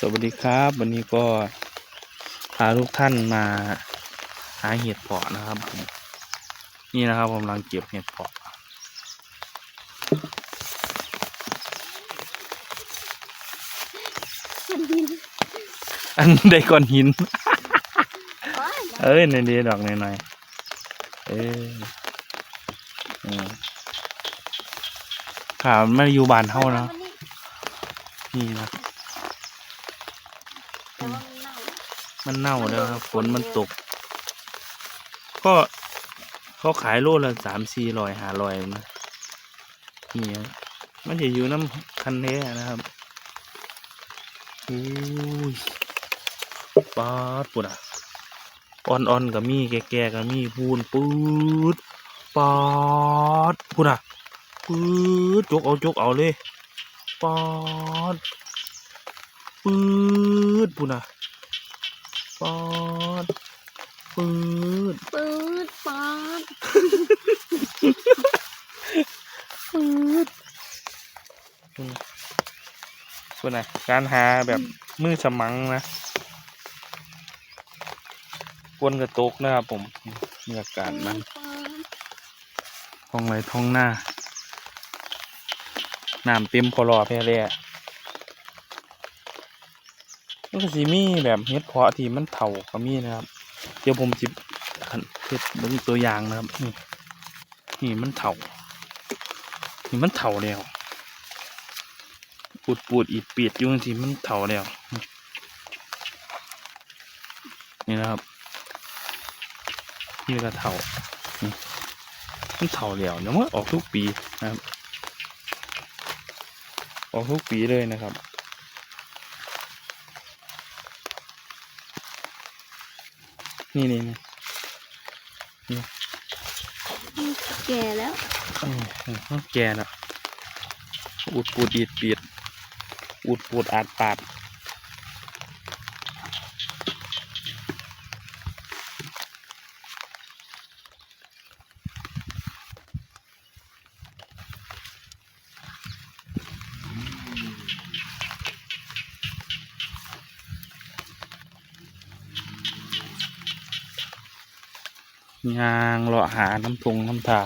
สวัสดีครับ วันนี้ก็พาทุกท่านมาหาเห็ดเพาะนะครับผมนี่นะครับผมกำลังเก็บเห็ดเพาะอันใดก้อนหิน เอ้ยในเดีดอกหน่อยๆเอ้ยอืมข่าวไม่ได้อยู่บ้านเท่านะนี่นะ แต่ว่ามันเน่ามันเน่าแล้วครับฝนมันตก ก็เขาขายโลละสามสี่ร้อยหาร้อยนะนี่ฮะมันจะอยู่น้ำคันเทนะครับอุ้ยปาดปุ่นอะอ่อนๆกับมีแก่ๆกับมีพูนปื๊ดปาดปุ่นอะปื๊ดจกเอาจกเอาเลยปาดปื๊ด ปุ่นอะปอดปืดปื๊ดป๊าดปืดส่วนไหนการหาแบบมือสมังนะกวนกระตกนะครับผมมีอากาศมันป๊าดท้องไรท้องหน้าน้ำเต็มพอรอแพ่แร่ มันก็สิมีแบบเฮ็ดเพาะที่มันเถ่าก็มีนะครับ เดี๋ยวผมจิบเฮ็ดเบิ่งตัวอย่างนะครับนี่นี่มันเถ่านี่มันเถ่าแล้วปูดปูดอีดปีดอยู่ที่มันเถ่าแล้วนี่นะครับนี่ก็เถ่ามันเถ่าแล้วเดี๋ยวมันออกทุกปีนะครับ ออกทุกปีเลยนะครับ นี่นี่นี่แก่แล้วอืมอืมมันแก่แล้วอุดปูดอีดปีดอุดปูดอาดปาด ยางเลาะหาน้ำทงน้ำทา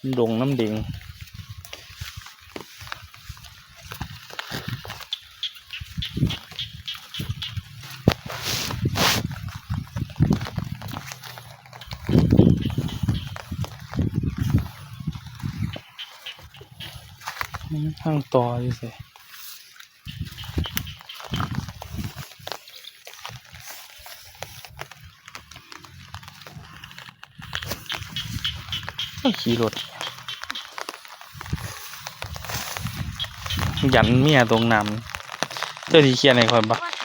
น้ำดงน้ำด็งข้างต่อดิสิ ขี่รถยันเมียตรงน้ำเจ้าที่เคียนอะไรคอยปะว่า